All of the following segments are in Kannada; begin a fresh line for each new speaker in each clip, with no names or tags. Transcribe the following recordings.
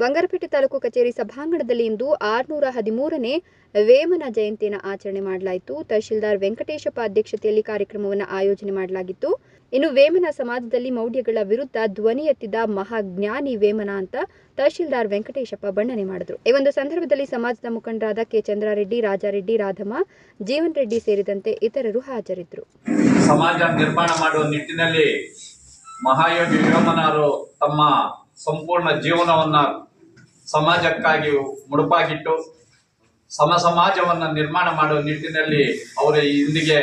ಬಂಗಾರಪೇಟೆ ತಾಲೂಕು ಕಚೇರಿ ಸಭಾಂಗಣದಲ್ಲಿ ಇಂದು ಆರುನೂರ ಹದಿಮೂರನೇ ವೇಮನ ಜಯಂತಿಯನ್ನು ಆಚರಣೆ ಮಾಡಲಾಯಿತು. ತಹಶೀಲ್ದಾರ್ ವೆಂಕಟೇಶಪ್ಪ ಅಧ್ಯಕ್ಷತೆಯಲ್ಲಿ ಕಾರ್ಯಕ್ರಮವನ್ನು ಆಯೋಜನೆ ಮಾಡಲಾಗಿತ್ತು. ಇನ್ನು ವೇಮನ ಸಮಾಜದಲ್ಲಿ ಮೌಢ್ಯಗಳ ವಿರುದ್ಧ ಧ್ವನಿ ಎತ್ತಿದ ಮಹಾಜ್ಞಾನಿ ವೇಮನ ಅಂತ ತಹಶೀಲ್ದಾರ್ ವೆಂಕಟೇಶಪ್ಪ ಬಣ್ಣನೆ ಮಾಡಿದರು. ಈ ಒಂದು ಸಂದರ್ಭದಲ್ಲಿ ಸಮಾಜದ ಮುಖಂಡರಾದ ಕೆ. ಚಂದ್ರಾರೆಡ್ಡಿ, ರಾಜಾರೆಡ್ಡಿ, ರಾಧಮ್ಮ, ಜೀವನ್ ರೆಡ್ಡಿ ಸೇರಿದಂತೆ ಇತರರು ಹಾಜರಿದ್ದರು.
ಸಮಾಜ ನಿರ್ಮಾಣ ಮಾಡುವ ನಿಟ್ಟಿನಲ್ಲಿ ಮಹಾಯೋಗಿ ವೇಮನರು ತಮ್ಮ ಸಂಪೂರ್ಣ ಜೀವನವನ್ನ ಸಮಾಜಕ್ಕಾಗಿ ಮುಡುಪಾಗಿಟ್ಟು ಸಮ ಸಮಾಜವನ್ನ ನಿರ್ಮಾಣ ಮಾಡುವ ನಿಟ್ಟಿನಲ್ಲಿ ಅವರ ಇಂದಿಗೆ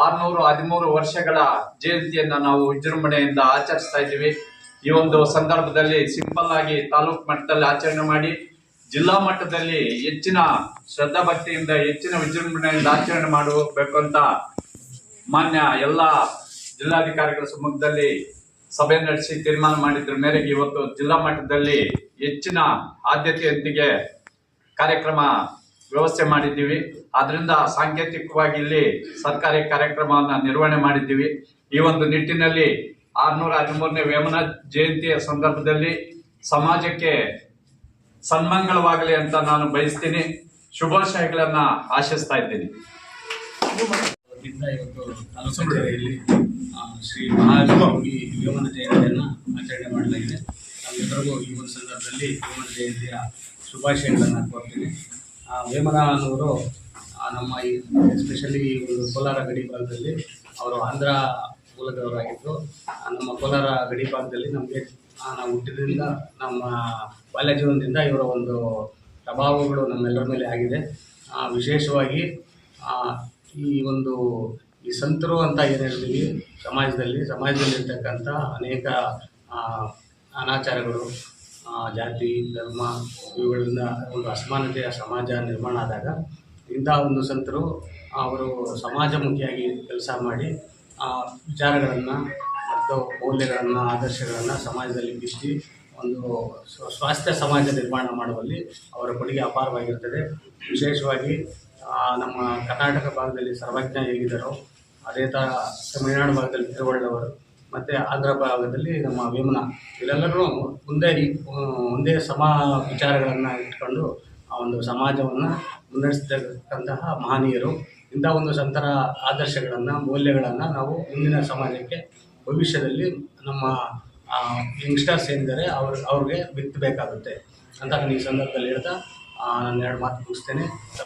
ಆರ್ನೂರು, ಹದಿಮೂರು ವರ್ಷಗಳ ಜಯಂತಿಯನ್ನು ನಾವು ವಿಜೃಂಭಣೆಯಿಂದ ಆಚರಿಸ್ತಾ ಇದ್ದೀವಿ. ಈ ಒಂದು ಸಂದರ್ಭದಲ್ಲಿ ಸಿಂಪಲ್ ಆಗಿ ತಾಲೂಕು ಮಟ್ಟದಲ್ಲಿ ಆಚರಣೆ ಮಾಡಿ, ಜಿಲ್ಲಾ ಮಟ್ಟದಲ್ಲಿ ಹೆಚ್ಚಿನ ಶ್ರದ್ಧಾ ಭಕ್ತಿಯಿಂದ ಹೆಚ್ಚಿನ ವಿಜೃಂಭಣೆಯಿಂದ ಆಚರಣೆ ಮಾಡಬೇಕು ಅಂತ ಮಾನ್ಯ ಎಲ್ಲ ಜಿಲ್ಲಾಧಿಕಾರಿಗಳ ಸಮ್ಮುಖದಲ್ಲಿ ಸಭೆ ನಡೆಸಿ ತೀರ್ಮಾನ ಮಾಡಿದ್ರ ಮೇರೆಗೆ ಇವತ್ತು ಜಿಲ್ಲಾ ಮಟ್ಟದಲ್ಲಿ ಹೆಚ್ಚಿನ ಆದ್ಯತೆಯೊಂದಿಗೆ ಕಾರ್ಯಕ್ರಮ ವ್ಯವಸ್ಥೆ ಮಾಡಿದ್ದೀವಿ. ಅದರಿಂದ ಸಾಂಕೇತಿಕವಾಗಿ ಇಲ್ಲಿ ಸರ್ಕಾರಿ ಕಾರ್ಯಕ್ರಮವನ್ನು ನಿರ್ವಹಣೆ ಮಾಡಿದ್ದೀವಿ. ಈ ಒಂದು ನಿಟ್ಟಿನಲ್ಲಿ ಆರ್ನೂರ ಹದಿಮೂರನೇ ವೇಮನ ಜಯಂತಿಯ ಸಂದರ್ಭದಲ್ಲಿ ಸಮಾಜಕ್ಕೆ ಸನ್ಮಂಗಳವಾಗಲಿ ಅಂತ ನಾನು ಬಯಸ್ತೀನಿ. ಶುಭಾಶಯಗಳನ್ನ ಆಶಿಸ್ತಾ ಇದ್ದೀನಿ.
ಶ್ರೀ ಮಹಾಯೋಗಿ ವೇಮನ ಜಯಂತಿಯನ್ನು ಆಚರಣೆ ಮಾಡಲಾಗಿದೆ. ನಾವೆಲ್ಲರಿಗೂ ಈ ಒಂದು ಸಂದರ್ಭದಲ್ಲಿ ವೇಮನ ಜಯಂತಿಯ ಶುಭಾಶಯಗಳನ್ನು ಕೋರ್ತೀನಿ. ವೇಮನ ಅನ್ನೋರು ನಮ್ಮ ಈ ಎಸ್ಪೆಷಲಿ ಈ ಒಂದು ಕೋಲಾರ ಗಡಿ ಭಾಗದಲ್ಲಿ ಅವರು ಆಂಧ್ರ ಮೂಲದವರಾಗಿದ್ದು ನಮ್ಮ ಕೋಲಾರ ಗಡಿ ಭಾಗದಲ್ಲಿ ನಮಗೆ ನಾವು ಹುಟ್ಟಿದ್ರಿಂದ ನಮ್ಮ ಬಾಲ್ಯ ಜೀವನದಿಂದ ಇವರ ಒಂದು ಪ್ರಭಾವಗಳು ನಮ್ಮೆಲ್ಲರ ಮೇಲೆ ಆಗಿದೆ. ವಿಶೇಷವಾಗಿ ಈ ಒಂದು ಈ ಸಂತರು ಅಂತ ಏನು ಹೇಳ್ತೀವಿ? ಸಮಾಜದಲ್ಲಿ ಸಮಾಜದಲ್ಲಿರ್ತಕ್ಕಂಥ ಅನೇಕ ಅನಾಚಾರಗಳು ಜಾತಿ ಧರ್ಮ ಇವುಗಳಿಂದ ಒಂದು ಅಸಮಾನತೆಯ ಸಮಾಜ ನಿರ್ಮಾಣ ಆದಾಗ ಇಂಥ ಒಂದು ಸಂತರು ಅವರು ಸಮಾಜಮುಖಿಯಾಗಿ ಕೆಲಸ ಮಾಡಿ ಆ, ವಿಚಾರಗಳನ್ನು ಮತ್ತು ಮೌಲ್ಯಗಳನ್ನು ಆದರ್ಶಗಳನ್ನು ಸಮಾಜದಲ್ಲಿ ಬಿತ್ತಿ ಒಂದು ಸ್ವ- ಸ್ವಾಸ್ಥ್ಯ ಸಮಾಜ ನಿರ್ಮಾಣ ಮಾಡುವಲ್ಲಿ ಅವರ ಕೊಡುಗೆ ಅಪಾರವಾಗಿರುತ್ತದೆ. ವಿಶೇಷವಾಗಿ ನಮ್ಮ ಕರ್ನಾಟಕ ಭಾಗದಲ್ಲಿ ಸರ್ವಜ್ಞ ಹೇಗಿದ್ದಾರೋ ಅದೇ ಥರ ತಮಿಳುನಾಡು ಭಾಗದಲ್ಲಿ ತಿರುವಳ್ಳವರು ಮತ್ತು ಆಂಧ್ರ ಭಾಗದಲ್ಲಿ ನಮ್ಮ ವೇಮನ ಇಲ್ಲೆಲ್ಲರೂ ಮುಂದೆ ಒಂದೇ ಸಮ ವಿಚಾರಗಳನ್ನು ಇಟ್ಕೊಂಡು ಆ ಒಂದು ಸಮಾಜವನ್ನು ಮುನ್ನಡೆಸ್ತಕ್ಕಂತಹ ಮಹನೀಯರು. ಇಂಥ ಒಂದು ಸಂತರ ಆದರ್ಶಗಳನ್ನು, ಮೌಲ್ಯಗಳನ್ನು ನಾವು ಮುಂದಿನ ಸಮಾಜಕ್ಕೆ ಭವಿಷ್ಯದಲ್ಲಿ ನಮ್ಮ ಯಂಗ್ಸ್ಟರ್ಸ್ ಏನಿದ್ದಾರೆ ಅವ್ರ, ಅವ್ರಿಗೆ ಬಿತ್ತಬೇಕಾಗುತ್ತೆ ಅಂತ ನಾನು ಈ ಸಂದರ್ಭದಲ್ಲಿ ಹೇಳ್ತಾ ನಾನು ಎರಡು ಮಾತು ಮುಗಿಸ್ತೇನೆ.